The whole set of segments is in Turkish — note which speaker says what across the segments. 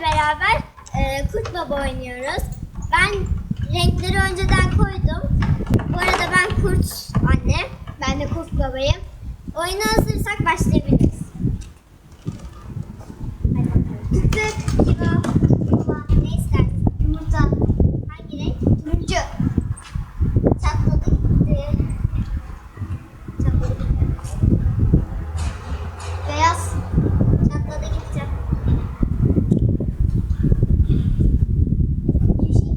Speaker 1: beraber e, Kurt Baba oynuyoruz. Ben renkleri önceden koydum. Bu arada ben Kurt anne. Ben de Kurt Baba'yım. Oyuna hazırsak başlayabiliriz. Hadi bakalım. Tık tık. Kiba. Baba ne istersin? Yumurta. Hangi renk? Turuncu. Çatladı gitti. Çatladı gitti. Beyaz. Çatladı gitti. Yeşil.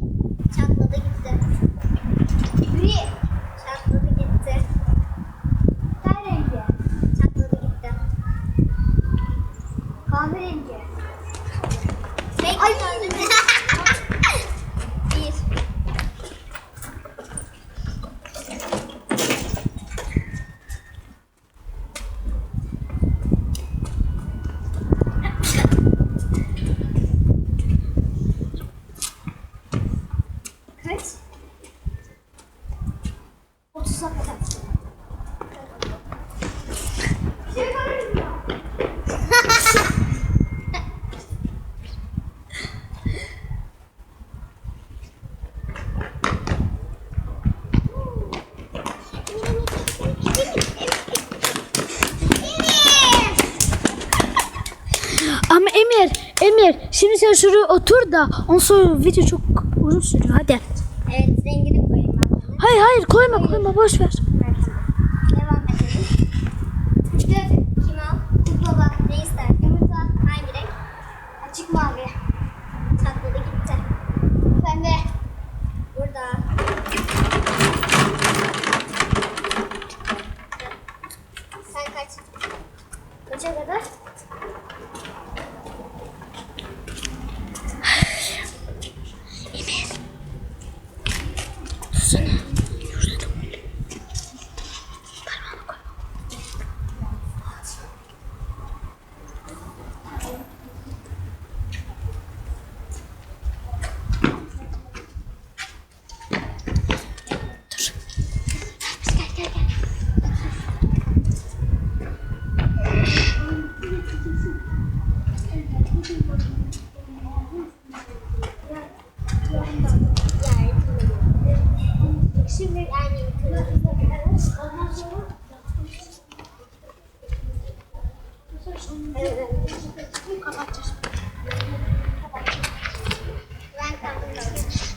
Speaker 1: Çatladı gitti. Gri. Çatladı gitti. Ten rengi. Çatladı gitti. Kahverengi. Ay. Bir. Kaç?
Speaker 2: Emir, Emir şimdi sen şuraya otur da ondan sonra video çok uzun sürüyor hadi.
Speaker 1: Evet rengini koyayım ben.
Speaker 2: Hayır hayır koyma koyma boş ver.
Speaker 1: Evet. Devam edelim. Dur. Kim al? Kurt baba ne ister? Yumurta hangi renk? Açık mavi. Çatladı gitti. Pembe. Burada. Sen kaç? Kaça kadar? Gel gel gel. Şimdi yani ondan sonra kapatacağız. Ben kaldım.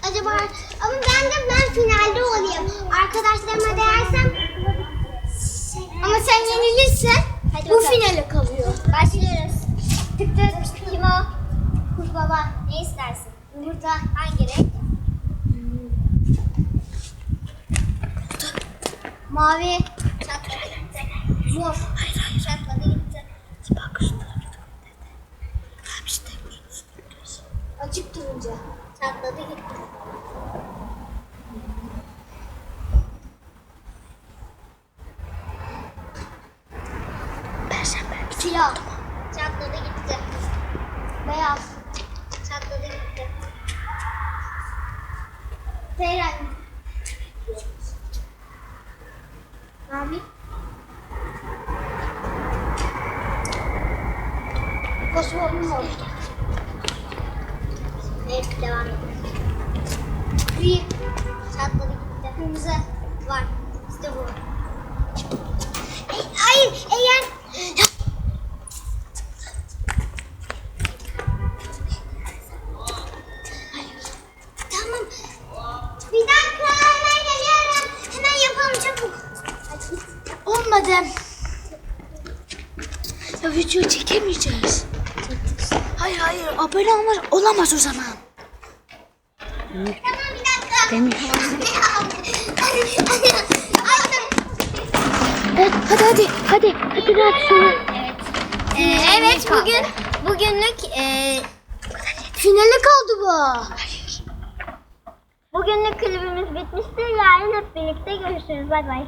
Speaker 1: Acaba ama ben de ben finalde olayım. Arkadaşlarıma değersem ama sen yenilirsen bu finale kalıyor. Başlıyoruz. Tık tık. Kim o? Kurt baba. Ne istersin? Yumurta. Hangi renk? Mavi. Çatladı gitti. Mor. Çatladı gitti.
Speaker 2: Bak işte.
Speaker 1: Açık turuncu. Çatladı gitti.
Speaker 2: Perşembe.
Speaker 1: Siyah. Çatladı gitti. Beyaz. Çatladı gitti. Seyren. Mavi. Fosforlu mor. Evet devam edelim. Gri. Çatladı gitti. Kırmızı. Var. İşte bu. Ey, Hayır eğer Tamam. Bir dakika hemen geliyorum. Hemen yapalım çabuk.
Speaker 2: Olmadı. Ya video çekemeyeceğiz. Hayır hayır abone olmaz olamaz o zaman.
Speaker 1: Tamam bir dakika.
Speaker 2: Evet hadi hadi hadi hadi hadi şunu.
Speaker 1: Evet. Ee, evet bugün bugünlük e, finale kaldı bu. Bugünlük klibimiz bitmiştir. Yarın hep birlikte görüşürüz. Bay bay.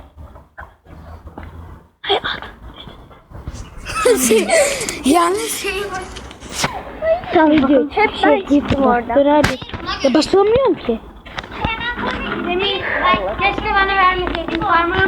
Speaker 2: Hayır at. Yalnız Tamam video.
Speaker 1: Hep ben çıktım orada.
Speaker 2: Dur hadi. Ya basamıyorum ki.
Speaker 1: Keşke bana vermeseydin. Parmağım